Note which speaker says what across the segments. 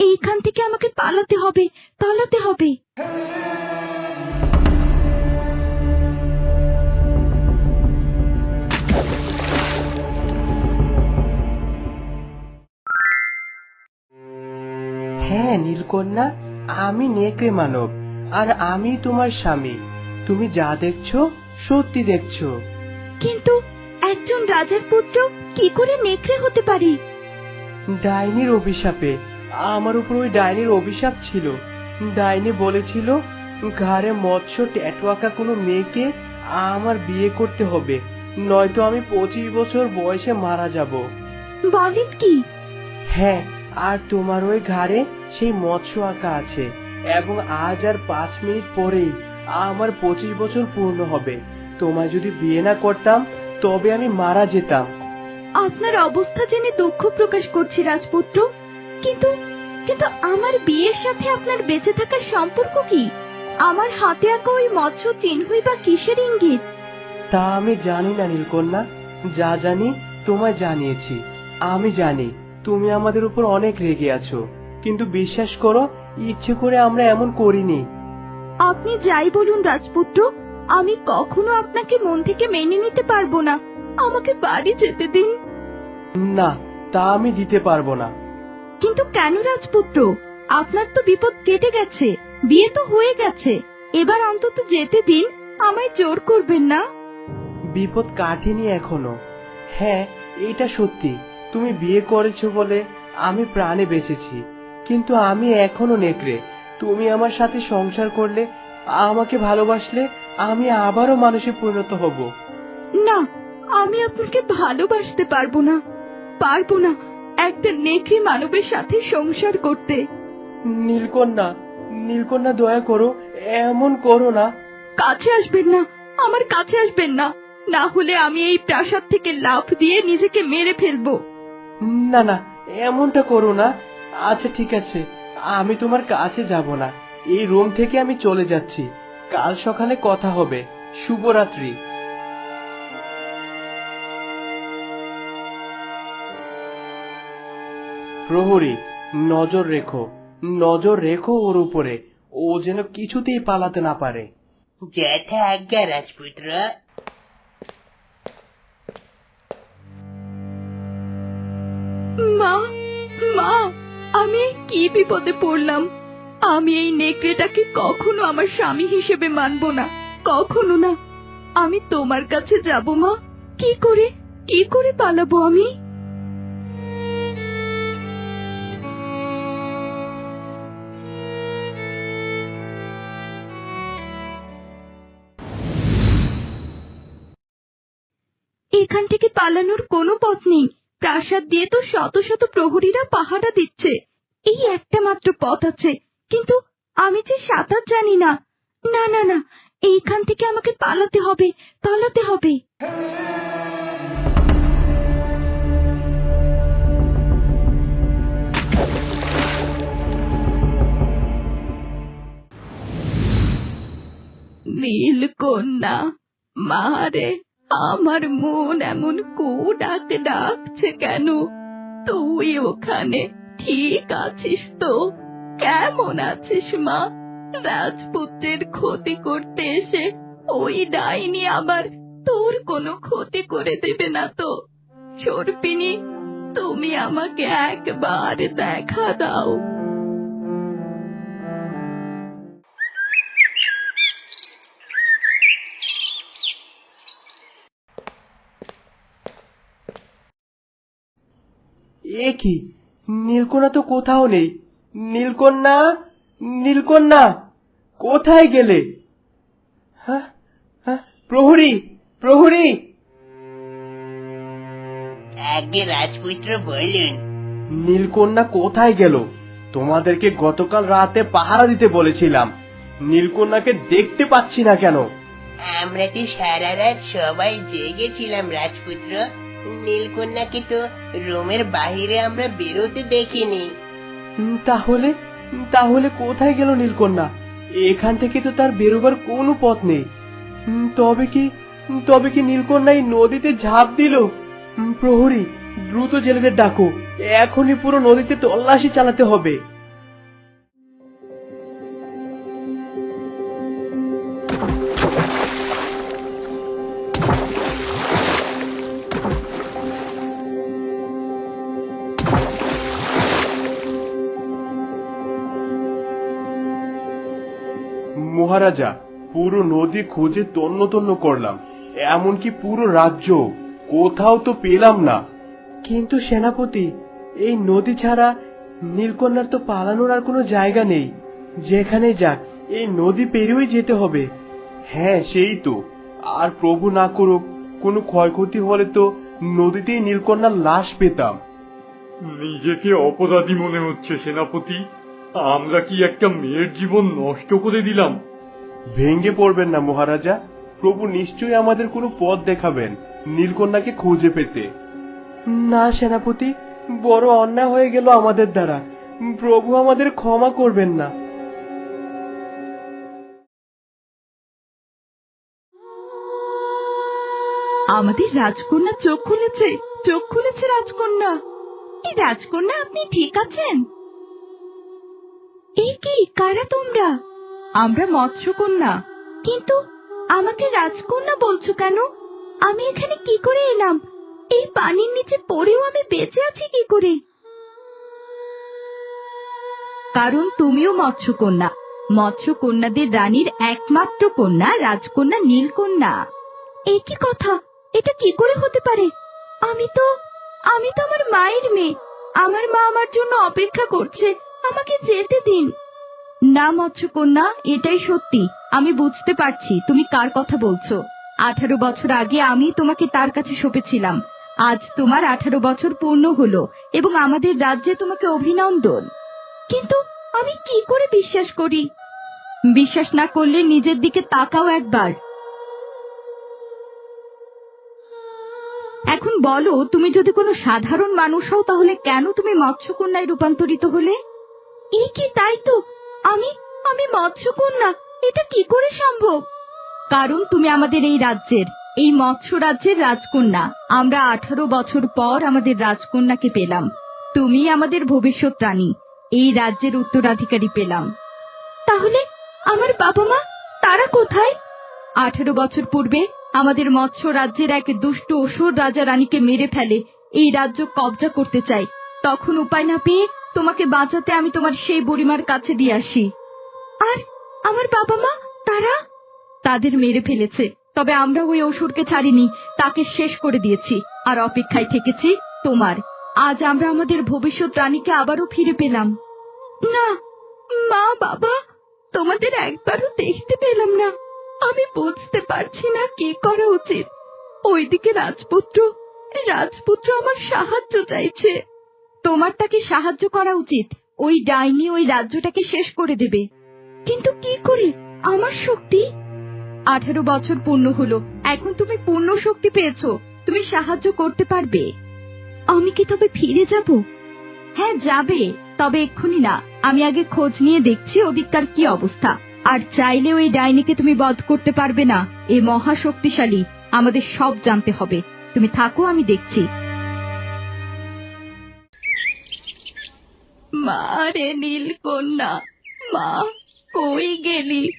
Speaker 1: এইখান থেকে আমাকে পালাতে হবে পালাতে হবে।
Speaker 2: হ্যাঁ নীলকন্যা আমি নেকড়ে মানব আর আমি তোমার স্বামী। তুমি যা দেখছ সত্যি দেখছ।
Speaker 1: কিন্তু একজন রাজার পুত্র কি করে নেকড়ে হতে পারি?
Speaker 2: ডাইনির অভিশাপে আমার উপর ওই ডাইনির অভিশাপ ছিল। ডাইনি বলেছিল ঘাড়ে মৎস্য ট্যাটু আঁকা কোনো মেয়েকে আমার বিয়ে করতে হবে নয়তো আমি পঁচিশ বছর বয়সে মারা যাব।
Speaker 1: বলেন কি?
Speaker 2: হ্যাঁ আর তোমার ওই ঘাড়ে সেই মৎস্য আঁকা আছে এবং আজ আর পাঁচ মিনিট পরেই আমার পঁচিশ বছর পূর্ণ হবে। তোমায় যদি বিয়ে না করতাম তবে আমি মারা যেতাম।
Speaker 1: আপনার অবস্থা জেনে দুঃখ প্রকাশ করছি রাজপুত্র। কিন্তু কিন্তু আমার বিয়ের সাথে আপনার বেঁচে থাকার সম্পর্ক কি? আমার হাতে আঁকা ওই মৎস্য চিহ্নই বা কিসের ইঙ্গিত?
Speaker 2: তা আমি জানি না নীলকন্যা। যা জানি তোমায় জানিয়েছি। আমি জানি তুমি আমাদের উপর অনেক রেগে আছো। কিন্তু বিশ্বাস করো ইচ্ছে করে আমরা এমন করিনি।
Speaker 1: আপনি যাই বলুন রাজপুত্র আমি কখনো আপনাকে মন থেকে মেনে নিতে পারব না। আমাকে বাড়ি যেতে দিন।
Speaker 2: না তা আমি দিতে পারব না।
Speaker 1: কিন্তু কেন রাজপুত্র? আপনার তো বিপদ কেটে গেছে বিয়ে তো হয়ে গেছে। এবার অন্তত যেতে দিন আমায় জোর করবেন না।
Speaker 2: বিপদ কাটেনি এখনও। হ্যাঁ এটা সত্যি। তুমি বিয়ে করেছ বলে আমি প্রাণে বেঁচেছি। কিন্তু আমি এখনও নেকড়ে। তুমি আমার সাথে সংসার করলে আমাকে ভালোবাসলে আমি আবারও মানুষে পরিণত হব।
Speaker 1: না আমি আপনাকে ভালোবাসতে পারব না। পারব না। একটা নেকড়ে মানবের সাথে সংসার করতে।
Speaker 2: নীলকন্যা নীলকন্যা দয়া করো এমন করো না।
Speaker 1: কাছে আসবেন না আমার কাছে আসবেন না। না হলে আমি এই প্রাসাদ থেকে লাফ দিয়ে নিজেকে মেরে ফেলব।
Speaker 2: না না এমনটা করো না। আচ্ছা ঠিক আছে আমি তোমার কাছে যাব না। এই রুম থেকে আমি চলে যাচ্ছি। কাল সকালে কথা হবে। শুভরাত্রি। প্রহরী নজর রেখো নজর রেখো ওর উপরে ও যেন কিছুতেই পালাতে না পারে।
Speaker 3: আজ্ঞা রাজপুত্র।
Speaker 1: মা মা আমি কি বিপদে পড়লাম? আমি এই নেকড়েটাকে কখনো আমার স্বামী হিসেবে মানব না কখনো না। আমি তোমার কাছে যাব মা। কি করে কি করে পালাবো আমি? পালানোর কোনো পথ নেই। প্রাসাদ দিয়ে তো শত শত প্রহরীরা পাহারা দিচ্ছে। এই একটা মাত্র পথ আছে। কিন্তু আমি যে সাঁতার জানি না। না না না, এইখান থেকে আমাকে পালাতে হবে পালাতে হবে। নীলকন্যা মারে আমার মন এমন কো ডাক ডাকছে কেন? তুই ওখানে ঠিক আছিস তো? কেমন আছিস মা? রাজপুত্রের ক্ষতি করতে এসে ওই ডাইনি আবার তোর কোনো ক্ষতি করে দেবে না তো? সর্পিনী, তুমি আমাকে একবার দেখা দাও।
Speaker 2: এ কি? নীলকন্যা তো কোথাও নেই। নীলকন্যা? নীলকন্যা কোথায় গেলে? হ্যাঁ হ্যাঁ প্রহরী প্রহরী।
Speaker 3: আজ্ঞে রাজপুত্র বলুন
Speaker 2: নীলকন্যা কোথায় গেল? তোমাদেরকে গতকাল রাতে পাহারা দিতে বলেছিলাম। নীলকন্যাকে দেখতে পাচ্ছি না কেন?
Speaker 3: আমরা তো সারা রাত সবাই জেগেছিলাম রাজপুত্র? নীলকন্যাকে তো রুমের বাহিরে আমরা বেরোতে দেখিনি।
Speaker 2: তাহলে? তাহলে কোথায় গেল নীলকন্যা? এখান থেকে তো তার বেরোবার কোনো পথ নেই। তবে কি তবে কি নীলকন্যা এই নদীতে ঝাঁপ দিল? প্রহরী, দ্রুত জেলেদের ডাকো। এখনই পুরো নদীতে তল্লাশি চালাতে হবে। মহারাজা, পুরো নদী খুঁজে তন্ন তন্ন করলাম, এমনকি পুরো রাজ্য, কোথাও তো পেলাম না। কিন্তু সেনাপতি, এই নদী ছাড়া নীলকন্যার তো পালানোর আর কোনো জায়গা নেই। যেখানে যাক, এই নদী পেরিয়েই যেতে হবে। হ্যাঁ সেই তো। আর প্রভু না করুক, কোনো ক্ষয়ক্ষতি হলে তো নদীতেই নীলকন্যার লাশ পেতাম।
Speaker 4: নিজেকে অপরাধী মনে হচ্ছে, সেনাপতি। আমরা কি একটা মেয়ের জীবন নষ্ট করে দিলাম?
Speaker 2: ভেঙ্গে পড়বেন না মহারাজা। প্রভু নিশ্চয়ই আমাদের কোনো পথ দেখাবেন নীলকন্যাকে খুঁজে পেতে। না সেনাপতি বড় অন্যায় হয়ে গেল আমাদের দ্বারা। প্রভু আমাদের ক্ষমা করবেন না।
Speaker 1: আমাদের রাজকন্যা চোখ খুলেছে চোখ খুলেছে রাজকন্যা। এই রাজকন্যা আপনি ঠিক আছেন? এই কি কারা তোমরা? আমরা মৎস্যকন্যা। কিন্তু আমাকে রাজকন্যা বলছো কেন? আমি এখানে কি করে এলাম? এই পানির নিচে পড়েও আমি বেঁচে আছি কি করে? কারণ তুমিও মৎস্যকন্যা। মৎস্যকন্যাদের রানীর একমাত্র কন্যা রাজকন্যা নীলকন্যা। এই কি কথা? এটা কি করে হতে পারে? আমি তো আমি তো আমার মায়ের মেয়ে। আমার মা আমার জন্য অপেক্ষা করছে। আমাকে যেতে দিন। না, মৎস্যকন্যা, এটাই সত্যি। আমি বুঝতে পারছি তুমি কার কথা বলছো। আঠারো বছর আগে আমি তোমাকে তার কাছে সঁপেছিলাম। আজ তোমার আঠারো বছর পূর্ণ হলো এবং আমাদের রাজ্যে তোমাকে অভিনন্দন। কিন্তু আমি কি করে বিশ্বাস করি? বিশ্বাস না করলে নিজের দিকে তাকাও একবার। এখন বলো, তুমি যদি কোনো সাধারণ মানুষ হও তাহলে কেন তুমি মৎস্যকন্যায় রূপান্তরিত হলে? এই কি তাই তো আমি আমি মৎস্যকন্যা, এটা কি করে সম্ভব? কারণ তুমি আমাদের এই রাজ্যের, এই মৎস্য রাজ্যের রাজকন্যা। আমরা আঠারো বছর পর আমাদের রাজকন্যাকে পেলাম। তুমি আমাদের ভবিষ্যৎ রানী। এই রাজ্যের উত্তরাধিকারী পেলাম। তাহলে, আমার বাবা মা তারা কোথায়? আঠারো বছর পূর্বে আমাদের মৎস্য রাজ্যের এক দুষ্ট অসুর রাজা রানীকে মেরে ফেলে। এই রাজ্য কবজা করতে চাই তখন উপায় না পেয়ে তোমাকে বাঁচাতে আমি তোমার সেই বুড়িমার কাছে দিয়ে আসি। আর আমার বাবা মা তারা? তাদের মেরে ফেলেছে। তবে আমরা ওই অসুরকে ছাড়িনি, তাকে শেষ করে দিয়েছি। আর অপেক্ষায় থেকেছি তোমার। আজ আমরা আমাদের ভবিষ্যৎ রানীকে আবারও ফিরে পেলাম। না, মা, বাবা, তোমাদের একবারও দেখতে পেলাম না। আমি বুঝতে পারছি না কি করা উচিত। ওইদিকে রাজপুত্র রাজপুত্র আমার সাহায্য চাইছে। তোমার তাকে সাহায্য করা উচিত? ওই ডাইনি ওই রাজ্যটাকে শেষ করে দেবে। কিন্তু কি করে? আমার শক্তি? আঠারো বছর পূর্ণ হলো। এখন তুমি পূর্ণ শক্তি পেয়েছ। তুমি সাহায্য করতে পারবে। আমি কি তবে ফিরে যাব? হ্যাঁ যাবে। তবে এক্ষুনি না। আমি আগে খোঁজ নিয়ে দেখছি ওদিককার কি অবস্থা। আর চাইলে ওই ডাইনিকে তুমি বধ করতে পারবে না। এ মহা শক্তিশালী আমাদের সব জানতে হবে। তুমি থাকো, আমি দেখছি। মা রে নীলকন্যা মা কই গেলি?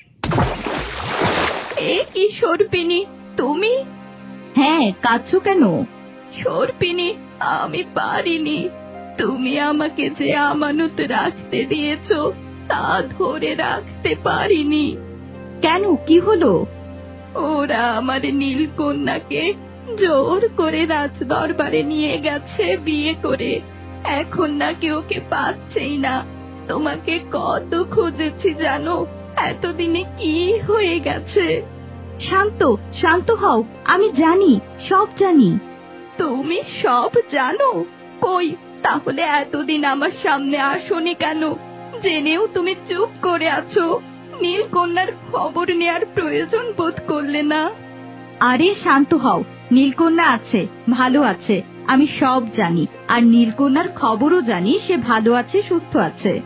Speaker 1: এ কি সর্পিনী তুমি? হ্যাঁ কাঁদছো কেন? সর্পিনী আমি পারিনি। তুমি আমাকে যে আমানত রাখতে দিয়েছ তা ধরে রাখতে পারিনি। কেন? কি হলো? ওরা আমার নীলকন্যাকে জোর করে রাজ দরবারে নিয়ে গেছে বিয়ে করে। এখন নাকি ওকে পাচ্ছেই না। তোমাকে কত খুঁজেছি জানো? এতদিনে কি হয়ে গেছে? শান্ত শান্ত হও আমি জানি সব জানি। তুমি সব জানো? কই তাহলে এতদিন আমার সামনে আসোনি কেন? জেনেও তুমি চুপ করে আছো। নীলকন্যার খবর নেয়ার প্রয়োজন বোধ করলে না? আরে শান্ত হও নীলকন্যা আছে, ভালো আছে, আমি সব জানি। আর নীলকন্যার খবরও জানি, সে ভালো আছে, সুস্থ আছে।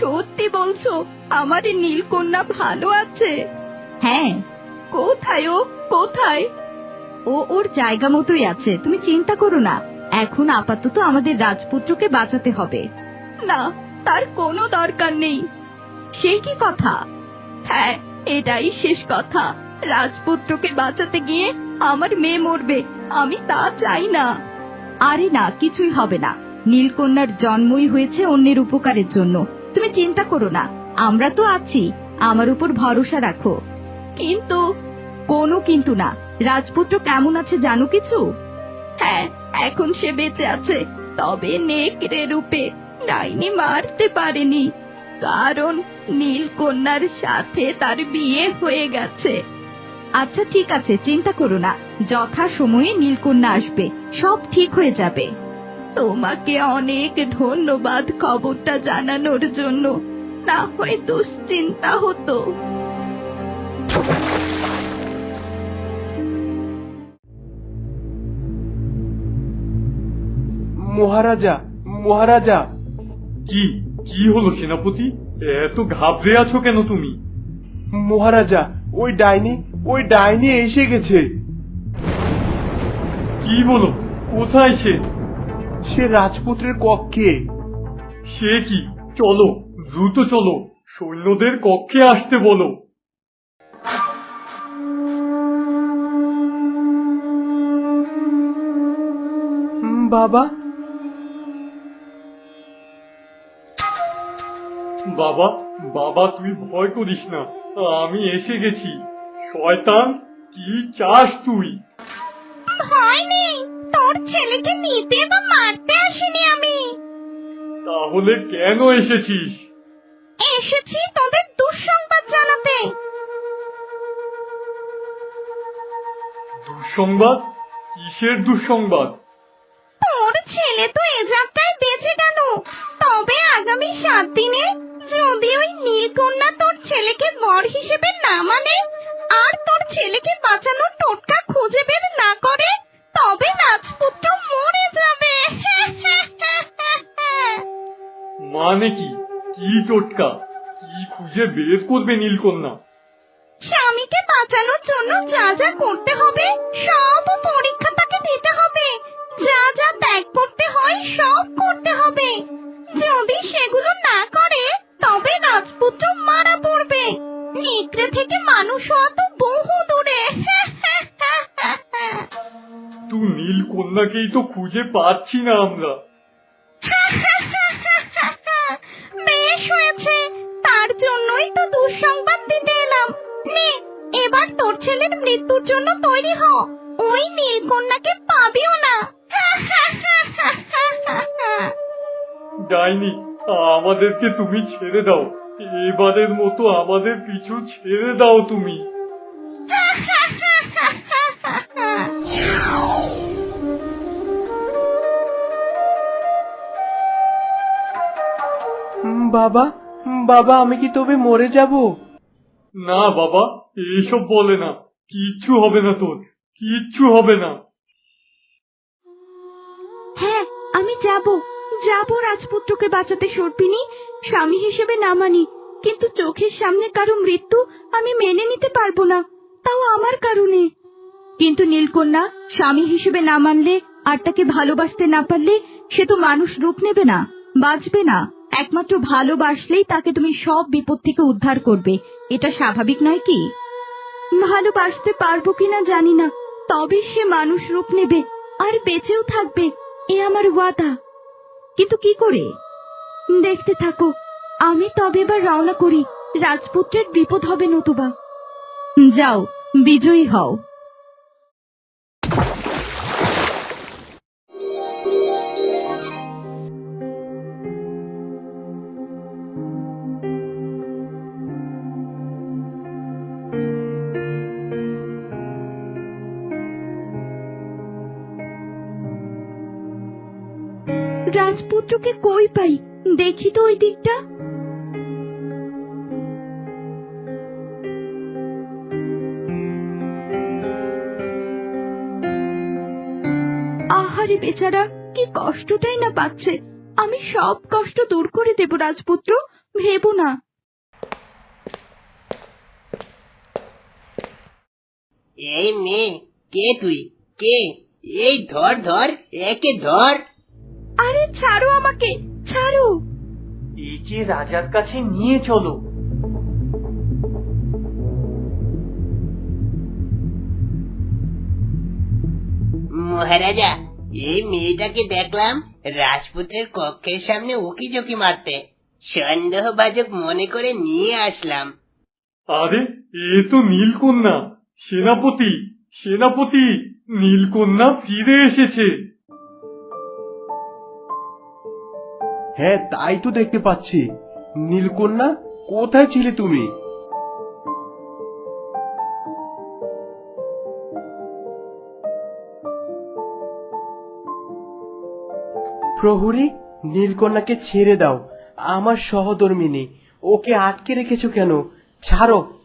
Speaker 1: সত্যি বলছো আমার নীলকন্যা ভালো আছে? হ্যাঁ। কোথায় ও? কোথায়? ও ওর জায়গা মতোই আছে, তুমি চিন্তা করো না। এখন আপাতত আমাদের রাজপুত্রকে বাঁচাতে হবে। না, তার কোনো দরকার নেই। সে কি কথা? হ্যাঁ এটাই শেষ কথা। রাজপুত্রকে বাঁচাতে গিয়ে আমার মেয়ে মরবে, আমি তা চাই না। আরে না, কিছুই হবে না। নীলকন্যার জন্মই হয়েছে অন্যের উপকারের জন্য। তুমি চিন্তা করো না, আমরা তো আছি, আমার উপর ভরসা রাখো। কিন্তু, কোনো কিন্তু না। রাজপুত্র কেমন আছে জানো কিছু? হ্যাঁ এখন সে বেঁচে আছে, তবে নেকড়ে রূপে ডাইনি মারতে পারেনি। কারণ নীলকন্যার সাথে তার বিয়ে হয়ে গেছে। আচ্ছা ঠিক আছে, চিন্তা করো না। যথা সময়ে নীলকন্যা আসবে। সব ঠিক হয়ে যাবে। তোমাকে অনেক ধন্যবাদ খবরটা জানানোর জন্য। না হয় দুশ্চিন্তা হতো।
Speaker 2: মহারাজা মহারাজা।
Speaker 4: কি কি হলো সেনাপতি? এত ঘাবড়ে আছো কেন তুমি?
Speaker 2: মহারাজা, ওই ডাইনি ওই ডাইনি এসে গেছে।
Speaker 4: কি বলো? কোথায় সে?
Speaker 2: সে রাজপুত্রের কক্ষে।
Speaker 4: সে কি? চলো দ্রুত চলো সৈন্যদের কক্ষে আসতে বলো।
Speaker 2: বাবা?
Speaker 4: বাবা বাবা তুই ভয় করিস না। আমি এসে গেছি। শয়তান কি চাস তুই?
Speaker 1: ভয় নেই তোর ছেলেকে নিতে বা মারতে আসিনি আমি।
Speaker 4: তাহলে কেন এসেছিস?
Speaker 1: এসেছি তোদের দুঃসংবাদ জানাতে।
Speaker 4: দুঃসংবাদ? কিসের দুঃসংবাদ?
Speaker 1: তোর ছেলে তো এ যাত্রায় বেঁচে গেল। তবে আগামী সাত দিনে যদি ওই নীলকন্যা তোর ছেলেকে বর হিসেবে না মানে আর তোর ছেলেকে বাঁচানোর টোটকা খুঁজে বের না করে তবে রাজপুত্র মরে যাবে।
Speaker 4: মানে কি? কি টোটকা? কি খুঁজে বের করবে নীলকন্যা?
Speaker 1: স্বামীকে বাঁচানোর জন্য যা যা করতে হবে সব পরীক্ষা তাকে দিতে হবে। যা যা ত্যাগ করতে হয় সব করতে হবে। যদি সেগুলো না করে তবে রাজপুত্র মারা পড়বে। নিকড়ে থেকে মানুষ হওয়া তো বহু দূরে।
Speaker 4: তুই নীলকন্যাকেই তো খুঁজে পাচ্ছি না আমরা।
Speaker 1: বেশ হয়েছে তার জন্যই তো দুঃসংবাদ দিতে এলাম। নে এবার তোর ছেলের মৃত্যুর জন্য তৈরি হ। ওই নীলকন্যাকে পাবিও না।
Speaker 4: ডাইনি আমাদেরকে তুমি ছেড়ে দাও। এবারের মতো আমাদের পিছু ছেড়ে দাও তুমি।
Speaker 2: বাবা বাবা আমি কি তবে মরে যাব?
Speaker 4: না বাবা এইসব বলে না। কিচ্ছু হবে না তোর কিচ্ছু হবে না।
Speaker 1: হ্যাঁ আমি যাব। যাব রাজপুত্রকে বাঁচাতে সর্পিনী। স্বামী হিসেবে না মানি, কিন্তু চোখের সামনে কারও মৃত্যু আমি মেনে নিতে পারব না, তাও আমার কারণে। কিন্তু নীলকন্যা, স্বামী হিসেবে না মানলে আর তাকে ভালোবাসতে না পারলে সে তো মানুষ রূপ নেবে না, বাঁচবে না। একমাত্র ভালোবাসলেই তাকে তুমি সব বিপদ থেকে উদ্ধার করবে, এটা স্বাভাবিক নয় কি? ভালোবাসতে পারব কিনা জানি না, তবে সে মানুষ রূপ নেবে আর বেঁচেও থাকবে, এ আমার ওয়াদা। কিন্তু কি করে? দেখতে থাকো আমি তবে এবার রওনা করি। রাজপুত্রের বিপদ হবে নতুবা। যাও, বিজয়ী হও। রাজপুত্রকে কই পাই? দেখি তো ওই দিকটা। আহারে বেচারা কি কষ্টটাই না পাচ্ছে? আমি সব কষ্ট দূর করে দেব রাজপুত্র। ভেবো না।
Speaker 3: এই মেয়ে কে তুই? কে? এই ধর ধর একে ধর।
Speaker 1: আরে ছাড়ো আমাকে ছাড়ো।
Speaker 2: একে রাজার কাছে নিয়ে চলো।
Speaker 3: মহারাজা এই মেয়েটাকে দেখলাম রাজপুতের কক্ষের সামনে উকি ঝুঁকি মারতে সন্দেহবাজক মনে করে নিয়ে আসলাম।
Speaker 4: আরে এ তো নীলকন্যা। সেনাপতি সেনাপতি নীলকন্যা ফিরে এসেছে।
Speaker 2: হ্যাঁ তাই তো দেখতে পাচ্ছি। নীলকন্যা কোথায় ছিলে তুমি? প্রহরী নীলকন্যাকে ছেড়ে দাও। আমার সহধর্মিনী ওকে আটকে রেখেছো কেন? ছাড়ো।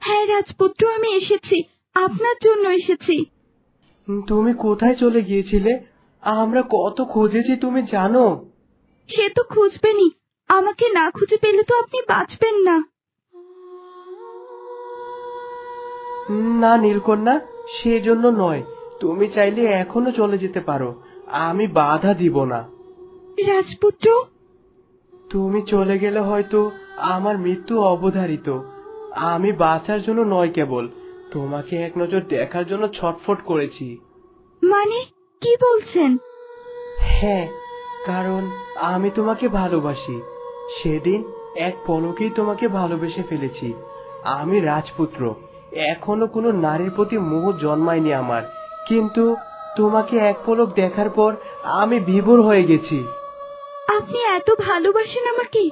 Speaker 1: হ্যাঁ রাজপুত্র আমি এসেছি। আপনার জন্য এসেছি।
Speaker 2: তুমি কোথায় চলে গিয়েছিলে? আমরা কত খুঁজেছি তুমি জানো?
Speaker 1: সে তো খুঁজবেনই। আমাকে না খুঁজে পেলে তো আপনি বাঁচবেন না।
Speaker 2: না নীলকন্যা সেজন্য নয়। তুমি চাইলে এখনও চলে যেতে পারো। আমি বাধা দিব না।
Speaker 1: রাজপুত্র?
Speaker 2: তুমি চলে গেলে হয়তো আমার মৃত্যু অবধারিত। আমি বাঁচার জন্য নয় কেবল তোমাকে এক নজর দেখার জন্য ছটফট করেছি।
Speaker 1: মানে কি বলছেন?
Speaker 2: হ্যাঁ কারণ আমি তোমাকে ভালোবাসি। সেদিন এক পলকেই তোমাকে ভালোবেসে ফেলেছি। আমি রাজপুত্র এখনও কোনো নারীর প্রতি মোহ জন্মায়নি আমার। কিন্তু তোমাকে এক পলক দেখার পর আমি বিভোর হয়ে গেছি।
Speaker 1: আপনি এত ভালোবাসেন আমাকে।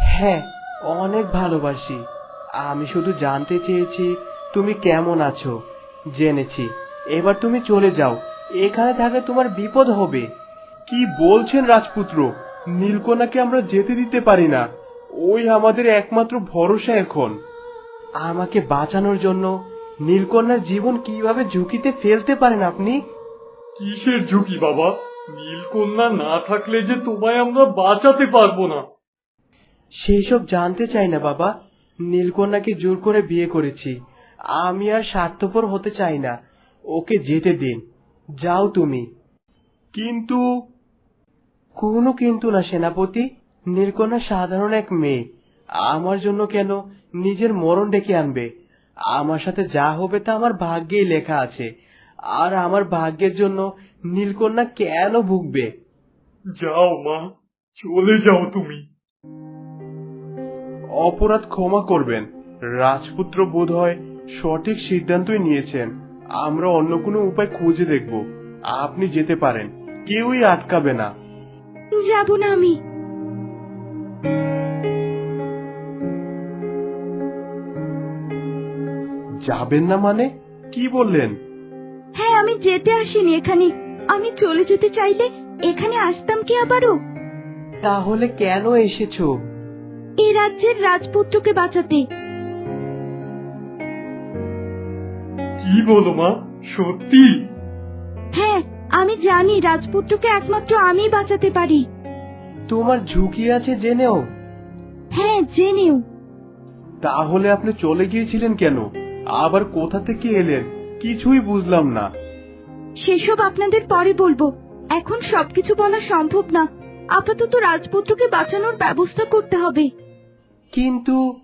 Speaker 2: হ্যাঁ অনেক ভালোবাসি। আমি শুধু জানতে চেয়েছি তুমি কেমন আছো। জেনেছি। এবার তুমি চলে যাও। এখানে থাকলে তোমার বিপদ হবে। কি বলছেন রাজপুত্র? নীলকোনাকে আমরা যেতে দিতে পারি না। ওই আমাদের একমাত্র ভরসা এখন। আমাকে বাঁচানোর জন্য নীলকন্যার জীবন কীভাবে ঝুঁকিতে ফেলতে পারেন আপনি?
Speaker 4: কিসের ঝুঁকি বাবা? নীলকন্যা না থাকলে যে তোমায় আমরা বাঁচাতে পারব না।
Speaker 2: সেই সব জানতে চাই না বাবা। নীলকন্যাকে জোর করে বিয়ে করেছি। আমি আর স্বার্থপর হতে চাই না। ওকে যেতে দিন। যাও তুমি। কিন্তু কোনো কিন্তু না সেনাপতি। নীলকন্যা সাধারণ এক মেয়ে। আমার জন্য কেন নিজের মরণ ডেকে আনবে? আমার সাথে যা হবে তা আমার ভাগ্যেই লেখা আছে। আর আমার ভাগ্যের জন্য নীলকন্যা কেন ভুগবে?
Speaker 4: যাও মা চলে যাও তুমি।
Speaker 2: অপরাধ ক্ষমা করবেন। রাজপুত্র বোধ হয় সঠিক সিদ্ধান্তই নিয়েছেন। আমরা অন্য কোনো উপায় খুঁজে দেখব। আপনি যেতে পারেন। কেউই আটকাবে না।
Speaker 1: যাব না আমি।
Speaker 2: যাবেন না মানে? কি বললেন?
Speaker 1: হ্যাঁ আমি যেতে আসিনি এখানে। আমি চলে যেতে চাইলে এখানে আসতাম কি আবারও?
Speaker 2: তাহলে কেন এসেছ?
Speaker 1: এ রাজ্যের রাজপুত্রকে বাঁচাতে।
Speaker 4: কি বলো মা? সত্যি?
Speaker 1: হ্যাঁ আমি জানি রাজপুত্রকে একমাত্র আমি বাঁচাতে পারি।
Speaker 2: তোমার ঝুঁকি আছে জেনেও?
Speaker 1: হ্যাঁ জেনেও।
Speaker 2: তাহলে আপনি চলে গিয়েছিলেন কেন? আবার কোথা থেকে এলেন? কিছুই বুঝলাম না।
Speaker 1: সেসব আপনাদের পরে বলব। এখন সবকিছু বলা সম্ভব না। আপাতত রাজপুত্রকে বাঁচানোর ব্যবস্থা করতে হবে।
Speaker 2: কিন্তু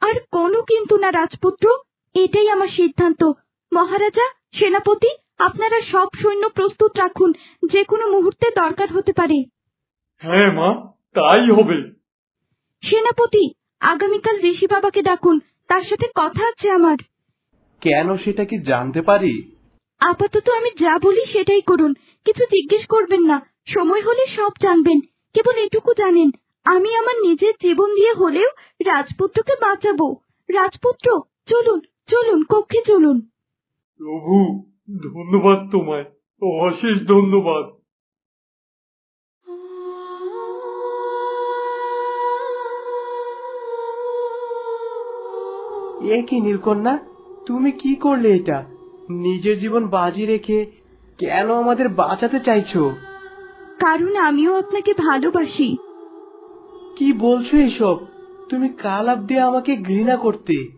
Speaker 1: আর কোনো কিন্তু না রাজপুত্র। এটাই আমার সিদ্ধান্ত। মহারাজা সেনাপতি আপনারা সব সৈন্য প্রস্তুত রাখুন। যে কোনো মুহূর্তে দরকার হতে পারে।
Speaker 4: হ্যাঁ মা তাই হবে।
Speaker 1: সেনাপতি আগামীকাল ঋষি বাবাকে ডাকুন। তার সাথে কথা আছে আমার।
Speaker 2: কেন সেটা কি জানতে পারি?
Speaker 1: আপাতত আমি যা বলি সেটাই করুন। কিছু জিজ্ঞেস করবেন না। সময় হলে সব জানবেন। কেবল এটুকু জানেন আমি আমার নিজের জীবন দিয়ে হলেও রাজপুত্রকে বাঁচাবো। রাজপুত্র চলুন চলুন কক্ষে চলুন।
Speaker 4: প্রভু ধন্যবাদ তোমায়। অশেষ ধন্যবাদ।
Speaker 2: এ কি নীলকন্যা তুমি কি করলে এটা? নিজের জীবন বাজি রেখে কেন আমাদের বাঁচাতে চাইছো?
Speaker 1: কারণ আমিও আপনাকে ভালোবাসি।
Speaker 2: কি বলছো এসব? তুমি কাল অব্দি আমাকে ঘৃণা করতে।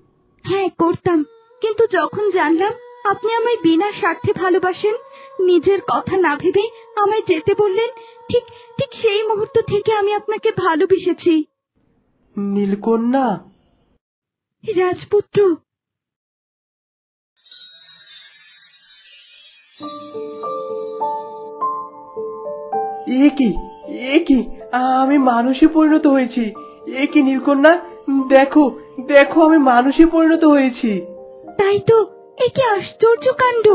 Speaker 1: হ্যাঁ করতাম। কিন্তু যখন জানলাম আপনি আমায় বিনা স্বার্থে ভালোবাসেন নিজের কথা না ভেবে আমায় যেতে বললেন ঠিক ঠিক সেই মুহূর্ত থেকে আমি আপনাকে ভালোবেসেছি।
Speaker 2: নীলকন্যা
Speaker 1: রাজপুত্র।
Speaker 2: এ কি এ কি? আমি মানুষে পরিণত হয়েছি। এ কি নীলকন্যা দেখো দেখো আমি মানুষে পরিণত হয়েছি।
Speaker 1: তাই তো এ কি আশ্চর্য কাণ্ড।